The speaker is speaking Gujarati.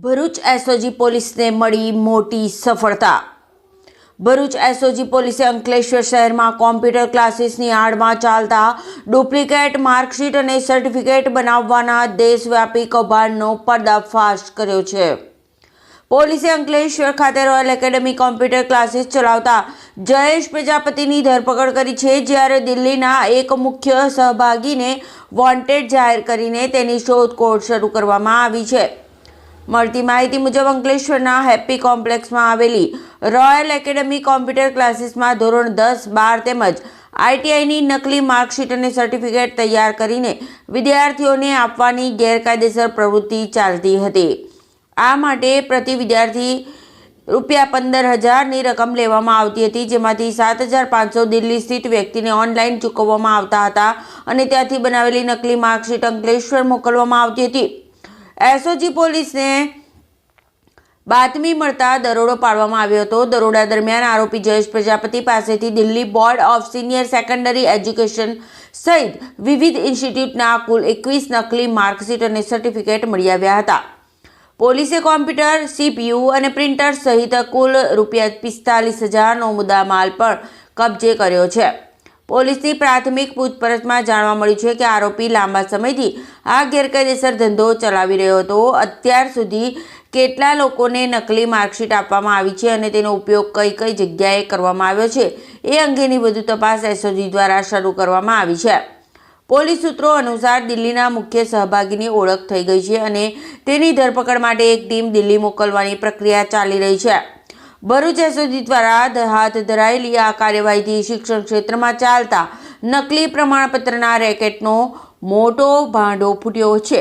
ભરૂચ એસઓજી પોલીસને મળી મોટી સફળતા. ભરૂચ એસઓજી પોલીસે અંકલેશ્વર શહેરમાં કોમ્પ્યુટર ક્લાસીસની આડમાં ચાલતા ડુપ્લિકેટ માર્કશીટ અને સર્ટિફિકેટ બનાવવાના દેશવ્યાપી કૌભાંડનો પર્દાફાશ કર્યો છે. પોલીસે અંકલેશ્વર ખાતે રોયલ એકેડમી કોમ્પ્યુટર ક્લાસીસ ચલાવતા જયેશ પ્રજાપતિની ધરપકડ કરી છે, જ્યારે દિલ્હીના એક મુખ્ય સહભાગીને વોન્ટેડ જાહેર કરીને તેની શોધખોળ શરૂ કરવામાં આવી છે. મળતી માહિતી મુજબ અંકલેશ્વરના હેપી કોમ્પ્લેક્સમાં આવેલી રોયલ એકેડમી કોમ્પ્યુટર ક્લાસીસમાં ધોરણ દસ, બાર તેમજ આઈટીઆઈની નકલી માર્કશીટ અને સર્ટિફિકેટ તૈયાર કરીને વિદ્યાર્થીઓને આપવાની ગેરકાયદેસર પ્રવૃત્તિ ચાલતી હતી. આ માટે પ્રતિ વિદ્યાર્થી રૂપિયા પંદર હજારની રકમ લેવામાં આવતી હતી, જેમાંથી સાત હજાર પાંચસો દિલ્હી સ્થિત વ્યક્તિને ઓનલાઈન ચૂકવવામાં આવતા હતા અને ત્યાંથી બનાવેલી નકલી માર્કશીટ અંકલેશ્વર મોકલવામાં આવતી હતી. એસઓજી પોલીસને બાતમી મળતા દરોડો પાડવામાં આવ્યો હતો. દરોડા દરમિયાન આરોપી જયેશ પ્રજાપતિ પાસેથી Delhi board of senior secondary education સહિત વિવિધ ઇન્સ્ટિટ્યૂટના કુલ એકવીસ નકલી માર્કશીટ અને સર્ટિફિકેટ મળી આવ્યા હતા. પોલીસે કોમ્પ્યુટર, સીપીયુ અને પ્રિન્ટર સહિત કુલ રૂપિયા પિસ્તાલીસ હજારનો મુદ્દામાલ પણ કબજે કર્યો છે. પોલીસની પ્રાથમિક પૂછપરછમાં જાણવા મળ્યું છે કે આરોપી લાંબા સમયથી આ ગેરકાયદેસર ધંધો ચલાવી રહ્યો હતો. અત્યાર સુધી કેટલા લોકોને નકલી માર્કશીટ આપવામાં આવી છે અને તેનો ઉપયોગ કઈ કઈ જગ્યાએ કરવામાં આવ્યો છે એ અંગેની વધુ તપાસ એસઓજી દ્વારા શરૂ કરવામાં આવી છે. પોલીસ સૂત્રો અનુસાર દિલ્હીના મુખ્ય સહભાગીની ઓળખ થઈ ગઈ છે અને તેની ધરપકડ માટે એક ટીમ દિલ્હી મોકલવાની પ્રક્રિયા ચાલી રહી છે. ભરૂચ એસઓજી દ્વારા હાથ ધરાયેલી આ કાર્યવાહીથી શિક્ષણ ક્ષેત્રમાં ચાલતા નકલી પ્રમાણપત્રના રેકેટનો મોટો ભાંડો ફૂટ્યો છે.